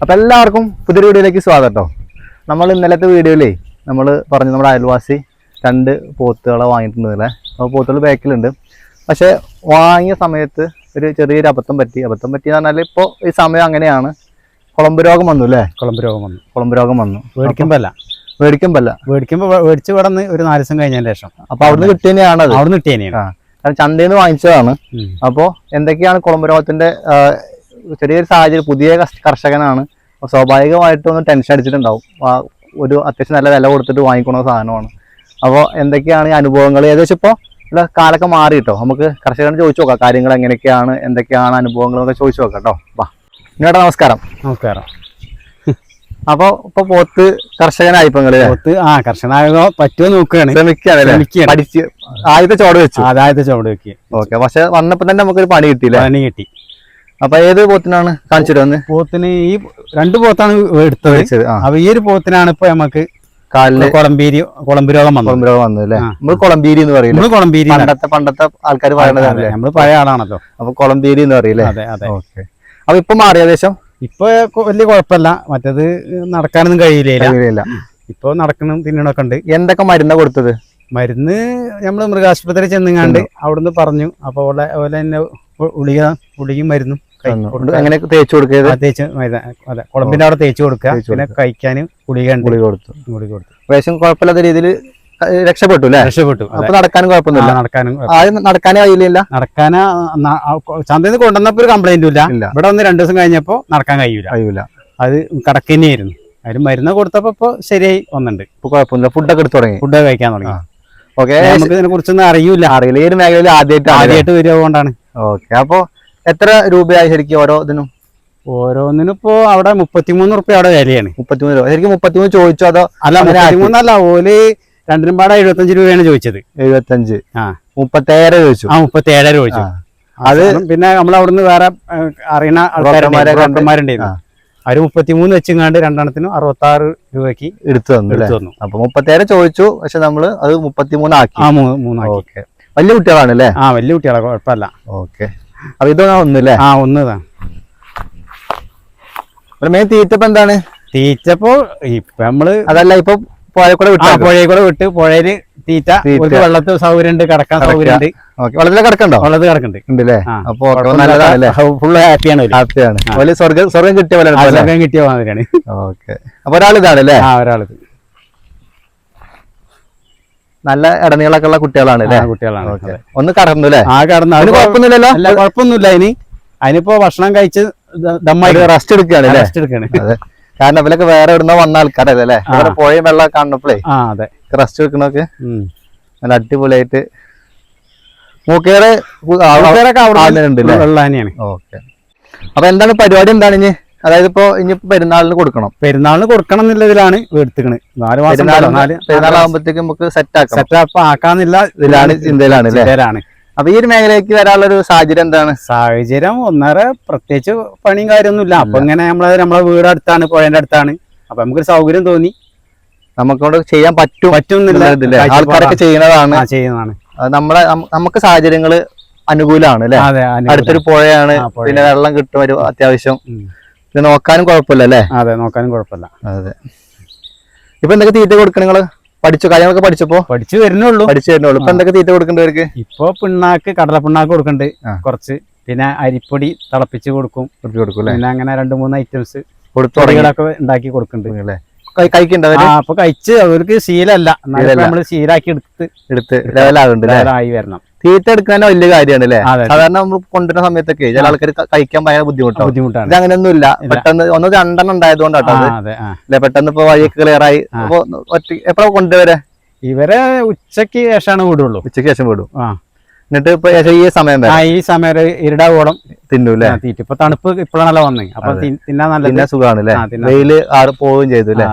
അപ്പൊ എല്ലാവർക്കും പുതിയൊരു വീഡിയോയിലേക്ക് സ്വാഗതം കേട്ടോ നമ്മൾ ഇന്നലത്തെ വീഡിയോയിലേ നമ്മൾ പറഞ്ഞു നമ്മുടെ അയൽവാസി രണ്ട് പോത്തുകളെ വാങ്ങിയിട്ടുണ്ടല്ലേ അപ്പോൾ പോത്തുകൾ ബാക്കിലുണ്ട്. പക്ഷേ വാങ്ങിയ സമയത്ത് ഒരു ചെറിയൊരു അബദ്ധം പറ്റി. അബദ്ധം പറ്റി എന്ന് പറഞ്ഞാൽ ഇപ്പോൾ ഈ സമയം അങ്ങനെയാണ്. കുളമ്പ് രോഗം വന്നു അല്ലേ? കുളമ്പ് രോഗം വന്നു. കുളമ്പ് രോഗം വന്നു. മേടിക്കുമ്പോൾ അല്ല മേടിക്കുമ്പോൾ മേടിക്കുമ്പോ മേടിച്ച് കിടന്ന് ഒരു നാല് ദിവസം കഴിഞ്ഞതിന് ശേഷം. അപ്പോൾ അവിടുന്ന് കിട്ടിയതന്നെയാണ് അത് അവിടുന്ന് കിട്ടിയതിനെയാണ്. കാരണം ചന്തയിൽ നിന്ന് വാങ്ങിച്ചതാണ് അപ്പോൾ എന്തൊക്കെയാണ് കുളമ്പ് രോഗത്തിന്റെ ആ, ചെറിയൊരു സാഹചര്യം പുതിയ കർഷകനാണ്. സ്വാഭാവികമായിട്ടും ഒന്ന് ടെൻഷൻ അടിച്ചിട്ടുണ്ടാവും. ഒരു അത്യാവശ്യം നല്ല വില കൊടുത്തിട്ട് വാങ്ങിക്കുന്ന സാധനമാണ്. അപ്പോൾ എന്തൊക്കെയാണ് ഈ അനുഭവങ്ങൾ ഏകദേശം ഇപ്പോൾ ഇവിടെ കാലൊക്കെ മാറി കേട്ടോ നമുക്ക് കർഷകരോട് ചോദിച്ചു നോക്കാം. കാര്യങ്ങൾ എങ്ങനെയൊക്കെയാണ് എന്തൊക്കെയാണ് അനുഭവങ്ങൾ എന്നൊക്കെ ചോദിച്ചു നോക്കാം കേട്ടോ. വാ. നിങ്ങളുടെ നമസ്കാരം. നമസ്കാരം. അപ്പോൾ ഇപ്പോൾ പോത്ത് കർഷകനായി പോത്ത് ആ കർഷകനായോ പറ്റുമോ നോക്കുകയാണ്. ശ്രമിക്കുകയാണ് അല്ലേ ശ്രമിക്കുകയാണ്. പഠിച്ച് ആദ്യത്തെ ചോട് വെച്ചു? ആദ്യത്തെ ചോട് വെക്കുക ഓക്കെ പക്ഷെ വന്നപ്പോൾ തന്നെ നമുക്കൊരു പണി കിട്ടിയില്ല? പണി കിട്ടി. അപ്പൊ ഏത് പോത്തിനാണ് കാണിച്ചു തരുന്നത് പോത്തിന് ഈ രണ്ട് പോത്താണ് എടുത്തത്. വെച്ചത് അപ്പൊ ഈ ഒരു പോത്തിനാണ് ഇപ്പൊ നമുക്ക് കാലിൽ കുളമ്പീരി കുളമ്പ് രോഗം വന്നത്. കുളമ്പ് വന്നു അല്ലേ. നമ്മൾ കുളമ്പീരി എന്ന് പറയില്ലേ? കൊളമ്പീരി പണ്ടത്തെ പണ്ടത്തെ ആൾക്കാർ പറയണതല്ലേ നമ്മൾ പഴയ ആളാണല്ലോ. അപ്പൊ കുളമ്പീരി എന്ന് പറയില്ലേ? അതെ അതെ. ഓക്കെ. അപ്പൊ ഇപ്പൊ മാറി ഏകദേശം? ഇപ്പൊ വലിയ കുഴപ്പമില്ല. മറ്റേത് നടക്കാനൊന്നും കഴിയില്ല ഇപ്പൊ നടക്കണം തിന്നണൊക്കെ ഉണ്ട്. എന്തൊക്കെ മരുന്നാ കൊടുത്തത്? മരുന്ന് നമ്മൾ മൃഗാശുപത്രി ചെന്നുങ്ങാണ്ട് അവിടുന്ന് പറഞ്ഞു. അപ്പൊ ഓലെ ഓലെ തന്നെ ഗുളിക ഗുളികയും മരുന്നും. കൈ തേച്ചു കൊടുക്കുക. തേച്ച് അതെ കുളമ്പിന്റെ അവിടെ തേച്ചു കൊടുക്കുക. പിന്നെ കഴിക്കാനും ഗുളിക ഗുളിക കൊടുത്തു. ഗുളിക കൊടുത്തു. ഏകദേശം കുഴപ്പമില്ലാത്ത രീതിയിൽ രക്ഷപ്പെട്ടു അല്ലേ? രക്ഷപ്പെട്ടു. അപ്പൊ നടക്കാനും കുഴപ്പമൊന്നുമില്ല. നടക്കാനും ആദ്യം നടക്കാനേ കഴിയില്ല. നടക്കാനാ ചന്തയിൽ കൊണ്ടുവന്നപ്പോ ഒരു കംപ്ലൈന്റും ഇല്ല. ഇവിടെ വന്ന് രണ്ടു ദിവസം കഴിഞ്ഞപ്പോ നടക്കാൻ കഴിയൂല. കഴിയൂല. അത് കടക്കന്നെയായിരുന്നു അതിന് മരുന്ന് കൊടുത്തപ്പോ ഇപ്പൊ ശരിയായി വന്നിട്ടുണ്ട്. ഇപ്പൊ കുഴപ്പമില്ല ഫുഡൊക്കെ എടുത്തു തുടങ്ങി. ഫുഡ് കഴിക്കാൻ തുടങ്ങി. ഓക്കെ. നമുക്ക് ഇതിനെ കുറിച്ചൊന്നും അറിയൂല. അറിയില്ല. ഈ ഒരു മേഖലയിൽ ആദ്യമായിട്ട് ആദ്യമായിട്ട് വരിക കൊണ്ടാണ്. ഓക്കെ. അപ്പൊ എത്ര രൂപയായി ശരിക്കും ഓരോ ഇതിനും? ഓരോന്നിനും ഇപ്പോ അവിടെ മുപ്പത്തിമൂന്ന് റുപ്യ അവിടെ വിലയാണ്. മുപ്പത്തിമൂന്ന് രൂപ. ശരിക്കും മുപ്പത്തിമൂന്ന് ചോദിച്ചോ അതോ അല്ല. മുപ്പത്തിമൂന്നല്ല ഓൽ രണ്ടിനും പാടെ എഴുപത്തഞ്ച് രൂപയാണ് ചോദിച്ചത്. എഴുപത്തഞ്ച്. ആ. മുപ്പത്തേഴ് ചോദിച്ചു. ആ മുപ്പത്തി ഏഴര ചോദിച്ചു അത് പിന്നെ നമ്മൾ അവിടുന്ന് വേറെ അറിയണ ആൾക്കാരുണ്ടായിരുന്നു അവർ മുപ്പത്തിമൂന്ന് വെച്ചിങ്ങാണ്ട് രണ്ടെണ്ണത്തിനും അറുപത്തി ആറ് രൂപയ്ക്ക് എടുത്തു തന്നു എടുത്തു തന്നു. അപ്പൊ മുപ്പത്തേഴ് ചോദിച്ചു പക്ഷെ നമ്മൾ അത് മുപ്പത്തിമൂന്ന് ആക്കി ആ മൂന്നാക്കി. ഓക്കെ. വലിയ കുട്ടികളാണ് അല്ലേ? ആ വലിയ കുട്ടികളാണ് കുഴപ്പമില്ല. ഓക്കെ. അപ്പൊ ഇതൊന്നും ഒന്നുമില്ലേ ആ ഒന്നതാ. മെയിൻ തീറ്റപ്പ് എന്താണ്? തീറ്റപ്പോ ഇപ്പൊ നമ്മൾ അതല്ല ഇപ്പൊ പുഴ കൂടെ ആ വിട്ടു പുഴയിൽ കൂടെ വിട്ട് പുഴയിൽ തീറ്റ വെള്ളത്തിൽ സൗകര്യം ഉണ്ട് കിടക്കാൻ കിടക്ക. സൗകര്യം ഉണ്ട് വെള്ളത്തിൽ കിടക്കണ്ടോ. വെള്ളത്തിൽ കിടക്കുന്നുണ്ട്. അപ്പൊ നല്ലതാണല്ലേ ഫുള്ള് ഹാപ്പിയാണ് ഹാപ്പിയാണ് സ്വർഗം സ്വർഗം കിട്ടിയ പോലെ സ്വർഗം കിട്ടിയ മാതിരിയാണ്. ഓക്കെ. അപ്പൊ ഒരാൾ ഇതാണ് അല്ലേ? ആ ഒരാളത്. നല്ല ഇടനീളൊക്കെ ഉള്ള കുട്ടികളാണ് ഒന്ന് കടന്നു അല്ലേ? ആ കടന്നു. അതിന് അതിന് കുഴപ്പമൊന്നുമില്ലല്ലോ? അല്ല കുഴപ്പമൊന്നുമില്ല. ഇനി അതിനിപ്പോ ഭക്ഷണം കഴിച്ച് ദമ്മായി. റെസ്റ്റ് എടുക്കുകയാണ് റെസ്റ്റ് അതെ. കാരണം ഇവരൊക്കെ വേറെ ഇവിടുന്ന് വന്ന ആൾക്കാരല്ലേ? അല്ലേ ആ. പോയ വെള്ളം കാണുന്നപ്പോഴേ അതെ. റെസ്റ്റ് എടുക്കണൊക്കെ നല്ല അടിപൊളിയായിട്ട് മൂക്കേറെ ഓക്കെ. അപ്പൊ എന്താണ് പരിപാടി എന്താണ് ഇനി? അതായത് ഇപ്പൊ ഇനി പെരുന്നാളിന് കൊടുക്കണം. പെരുന്നാളിന് കൊടുക്കണം എന്നുള്ളതിലാണ് എടുത്തുക്കണ് നാല് മാസം പെരുന്നാളാകുമ്പോഴത്തേക്ക് നമുക്ക് സെറ്റ് ആക്കാം. സെറ്റ് ആക്കാന്നില്ല. ഇതിലാണ് ചിന്തയിലാണ് അപ്പൊ ഈ ഒരു മേഖലയ്ക്ക് വരാനുള്ള ഒരു സാഹചര്യം എന്താണ്? സാഹചര്യം ഒന്നര പ്രത്യേകിച്ച് പണിയും കാര്യമൊന്നുമില്ല. അപ്പൊ ഇങ്ങനെ നമ്മളെ നമ്മളെ വീട് അടുത്താണ് പുഴന്റെ അടുത്താണ്. അപ്പൊ നമുക്കൊരു സൗകര്യം തോന്നി. നമുക്കൊണ്ട് ചെയ്യാൻ പറ്റും പറ്റുന്നില്ല? ആൾക്കാരൊക്കെ ചെയ്യുന്നതാണ്. ചെയ്യുന്നതാണ്. നമ്മളെ നമുക്ക് സാഹചര്യങ്ങൾ അനുകൂലമാണ് അല്ലെ? അടുത്തൊരു പുഴയാണ് പിന്നെ വെള്ളം കിട്ടും ഒരു അത്യാവശ്യം. ഇത് നോക്കാനും കുഴപ്പമില്ല അല്ലേ? അതെ നോക്കാനും കുഴപ്പമില്ല. അതെ. ഇപ്പൊ എന്തൊക്കെ തീറ്റ കൊടുക്കണം നിങ്ങൾ? പഠിച്ചു? കാര്യങ്ങളൊക്കെ പഠിച്ചപ്പോ പഠിച്ചു വരുന്നുള്ളൂ. പഠിച്ചു വരുന്നുള്ളൂ. ഇപ്പൊ എന്തൊക്കെ തീറ്റ കൊടുക്കണ്ടവർക്ക് ഇപ്പൊ പിണ്ണാക്ക് കടല പിണ്ണാക്ക് കൊടുക്കണ്ട്. കുറച്ച്. പിന്നെ അരിപ്പൊടി തിളപ്പിച്ച് കൊടുക്കും. പിന്നെ അങ്ങനെ രണ്ട് മൂന്ന് ഐറ്റംസ് കൊടുത്തുടങ്ങിയതൊക്കെ ഉണ്ടാക്കി കൊടുക്കുന്നുണ്ട് അല്ലേ? അപ്പൊ കഴിച്ച് അവർക്ക് ശീലല്ല നമ്മൾ ശീലാക്കി എടുത്ത് എടുത്ത് ലെവലാകുന്നുണ്ട് ആയി വരണം. തീറ്റ എടുക്കാൻ വലിയ കാര്യമാണ് അല്ലേ സാധാരണ നമ്മൾ കൊണ്ടുവരുന്ന സമയത്തൊക്കെ ചില ആൾക്കാർ കഴിക്കാൻ ഭയങ്കര ബുദ്ധിമുട്ടാണ് ബുദ്ധിമുട്ടാണ്. ഇത് അങ്ങനെയൊന്നും ഇല്ല. പെട്ടെന്ന് ഒന്ന് രണ്ടെണ്ണം ഉണ്ടായതുകൊണ്ടാട്ടോ ആ അല്ലെ? പെട്ടെന്ന് ഇപ്പൊ വഴിയൊക്കെ ക്ലിയർ ആയി. അപ്പൊ ഒറ്റ എപ്പോഴാ കൊണ്ടുവരെ? ഇവരെ ഉച്ചയ്ക്ക് ശേഷമാണ് വിടുള്ളൂ. ഉച്ചയ്ക്ക് ശേഷം വിടും. എന്നിട്ട് ഇപ്പൊ ഈ സമയം ആ ഈ സമയം ഇരുടാ ഓടം. തിന്നു അല്ലേ? തീറ്റ. ഇപ്പൊ തണുപ്പ് ഇപ്പോഴാണല്ലോ വന്നത് അപ്പൊ തിന്നാ നല്ല തിന്നാൻ സുഖമാണ് അല്ലേ? വെയിൽ ആറ് പോവുകയും ചെയ്തു അല്ലേ?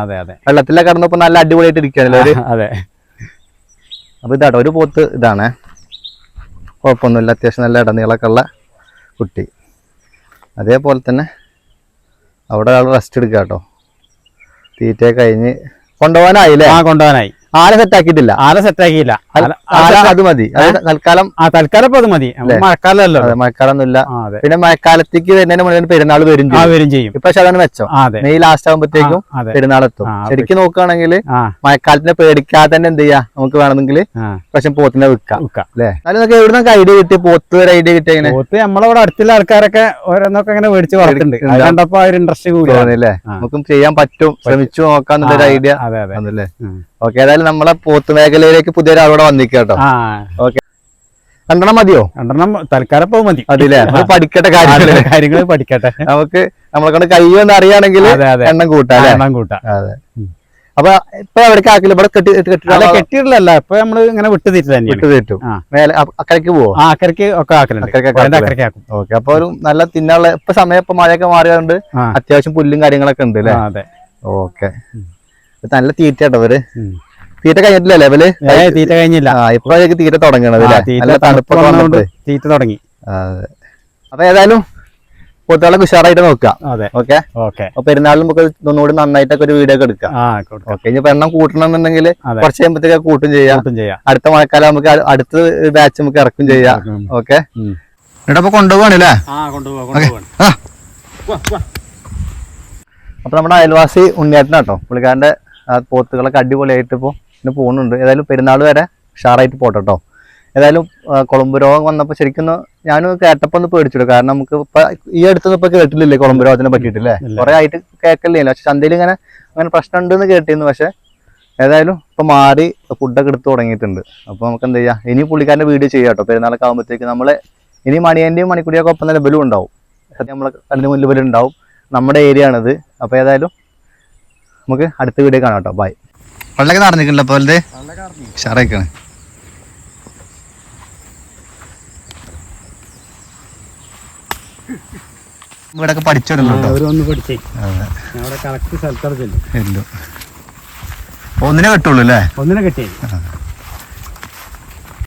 വെള്ളത്തിലൊക്കെ കിടന്നപ്പോ നല്ല അടിപൊളിയായിട്ട് ഇരിക്കുകയാണല്ലോ അതെ. അപ്പൊ ഇതാട്ടോ ഒരു പോത്ത് ഇതാണ്. കുഴപ്പമൊന്നുമില്ല. അത്യാവശ്യം നല്ല ഇടനീളൊക്കെ ഉള്ള കുട്ടി. അതേപോലെ തന്നെ അവിടെ ഒരാൾ റെസ്റ്റ് എടുക്കുക കേട്ടോ തീറ്റ കഴിഞ്ഞ് കൊണ്ടുപോകാനായില്ലേ? ആ കൊണ്ടുപോകാനായി. ആല സെറ്റാക്കിയിട്ടില്ല ആക്കിയിട്ടില്ല. സെറ്റാക്കിയില്ല അത് മതി. തൽക്കാലം ആ തൽക്കാലം ഇപ്പൊ അത് മതി. മഴക്കാലമല്ലോ അതെ, മഴക്കാലമൊന്നുമില്ല. പിന്നെ മഴക്കാലത്തേക്ക് വരുന്നതിന് മുന്നേ പെരുന്നാൾ വരും വരും ചെയ്യും. ഇപ്പൊ ശതമാനം വെച്ചോ മെയ് ലാസ്റ്റ് ആകുമ്പോഴത്തേക്കും പെരുന്നാൾ എത്തും ശരിക്കും നോക്കുകയാണെങ്കിൽ മഴക്കാലത്തിനെ പേടിക്കാതെ തന്നെ എന്ത് ചെയ്യാം? നമുക്ക് വേണമെങ്കിൽ പക്ഷെ പോത്തിനെ വിൽക്കാം. ഉക്ക. അല്ലേ? നമുക്ക് എവിടെ നിന്നൊക്കെ ഐഡിയ കിട്ടി? പോത്ത് ഒരു ഐഡിയ കിട്ടി അങ്ങനെ പോത്ത് നമ്മളവിടെ അടുത്തുള്ള ആൾക്കാരൊക്കെ ഓരോന്നൊക്കെ അങ്ങനെ മേടിച്ച് വളർത്തുന്നുണ്ട്. കണ്ടപ്പോ ഒരു ഇൻട്രസ്റ്റ് കൂടി നമുക്കും ചെയ്യാൻ പറ്റും. ശ്രമിച്ചു നോക്കാന്നുള്ളൊരു ഐഡിയ അതെ അതെ. ഓക്കെ ഏതായാലും നമ്മളെ പോത്ത് മേഖലയിലേക്ക് പുതിയ ഒരാളോടെ കേട്ടോ ആ. ഓക്കെ. രണ്ടെണ്ണം മതിയോ? രണ്ടെണ്ണം തൽക്കാലം മതി. അതില്ലേ പഠിക്കട്ടെ കാര്യങ്ങൾ. കാര്യങ്ങൾ പഠിക്കട്ടെ. നമുക്ക് നമ്മളെ കൊണ്ട് കഴിയുമെന്ന് അറിയാണെങ്കിൽ എണ്ണം കൂട്ടാം എണ്ണം കൂട്ടാം. അതെ. അപ്പൊ ഇപ്പൊ എവിടേക്ക് ആക്കില്ല ഇവിടെ കെട്ടി കെട്ടിട്ടില്ല കെട്ടി കെട്ടിയിട്ടില്ലല്ല. ഇപ്പൊ നമ്മൾ ഇങ്ങനെ വിട്ട് തന്നെയാണ്. വിട്ടു തീറ്റും. മേലെ അ- അക്കരയ്ക്ക് പോവോ? ആ അക്കരക്ക് ഒക്കെ ആക്കലുണ്ട്. അക്കരയ്ക്ക്. ആക്കും. ഓക്കെ അപ്പൊ ഒരു നല്ല തിന്നാനുള്ള ഇപ്പൊ സമയം ഇപ്പൊ മഴയൊക്കെ മാറിയതുകൊണ്ട് അത്യാവശ്യം പുല്ലും കാര്യങ്ങളൊക്കെ ഉണ്ട് അല്ലേ? അതെ. ഓക്കെ. നല്ല തീറ്റ കേട്ടോ ഇവർ. ഉം. തീറ്റ കഴിഞ്ഞിട്ടില്ല ലെവൽ തീറ്റ കഴിഞ്ഞില്ല. ഇപ്പോഴേക്ക് തീറ്റ തുടങ്ങണത് തീറ്റ തണുപ്പൊക്കെ തുടങ്ങി. അപ്പൊ ഏതായാലും പോത്തുകളെ ഉഷാറായിട്ട് നോക്കാം ഓക്കെ? ഓക്കെ. അപ്പൊ പെരുന്നാളിൽ നമുക്ക് ഒന്നുകൂടി നന്നായിട്ടൊക്കെ ഒരു വീഡിയോ ഒക്കെ എടുക്കാം. ഓക്കെ ഇനി എണ്ണം കൂട്ടണമെന്നുണ്ടെങ്കിൽ അതെ. കുറച്ച് കഴിയുമ്പോഴത്തേക്ക് കൂട്ടും ചെയ്യാം. അടുത്ത മഴക്കാലം നമുക്ക് അടുത്ത ബാച്ച് നമുക്ക് ഇറക്കും ചെയ്യാം. ഓക്കെ. ഇവിടെ അപ്പൊ കൊണ്ടുപോവാണല്ലേ അപ്പൊ നമ്മുടെ അയൽവാസി ഉണ്ണിയേട്ടനാട്ടോ പുള്ളിക്കാരന്റെ പോത്തുകളൊക്കെ അടിപൊളിയായിട്ട് ഇപ്പോൾ ഇന്ന് പോകുന്നുണ്ട്. ഏതായാലും പെരുന്നാൾ വരെ ഉഷാറായിട്ട് പോട്ടെ കേട്ടോ ഏതായാലും കുളമ്പ് രോഗം വന്നപ്പോൾ ശരിക്കും ഞാൻ ഞാനും കേട്ടപ്പോൾ ഒന്ന് പേടിച്ചിട്ടു കാരണം നമുക്ക് ഇപ്പൊ ഈ അടുത്തൊന്നും ഇപ്പൊ കേട്ടിട്ടില്ലേ കുളമ്പ് രോഗത്തിനെ പറ്റിയിട്ടില്ലേ. കുറെ ആയിട്ട് കേൾക്കലില്ല പക്ഷെ ചന്തയിൽ ഇങ്ങനെ അങ്ങനെ പ്രശ്നം ഉണ്ടെന്ന് കേട്ടിരുന്നു. പക്ഷെ ഏതായാലും ഇപ്പൊ മാറി ഫുഡൊക്കെ എടുത്ത് തുടങ്ങിയിട്ടുണ്ട്. അപ്പൊ നമുക്ക് എന്താ ചെയ്യാം? ഇനി പുള്ളിക്കാരന്റെ വീഡിയോ ചെയ്യാം കേട്ടോ പെരുന്നാളൊക്കെ ആകുമ്പോഴത്തേക്ക് നമ്മളെ ഇനി മണിയന്റെയും മണിക്കുടിയൊക്കെ ഒപ്പം തന്നെ ബലും ഉണ്ടാവും. സത്യം നമ്മളെ കണ്ണിന് മുന്നിൽ ബലും ഉണ്ടാവും. നമ്മുടെ ഏരിയ ആണിത്. അപ്പൊ ഏതായാലും നമുക്ക് അടുത്ത വീഡിയോ കാണാം കേട്ടോ ബൈ. വെള്ളമൊക്കെ നടന്നിരിക്കണല്ലോ അപ്പോൾ ഇത് ഷാറായിക്കാണ് ഇവിടെയൊക്കെ പഠിച്ചിടല്ലോ കേട്ടോ അവരൊന്ന് പഠിച്ചേ. അതെ. കറക്റ്റ് സ്ഥലത്തോടെ ചെല്ലും ഒന്നിനെ കിട്ടുള്ളൂ അല്ലേ? ഒന്നിനെ കിട്ടി ആ.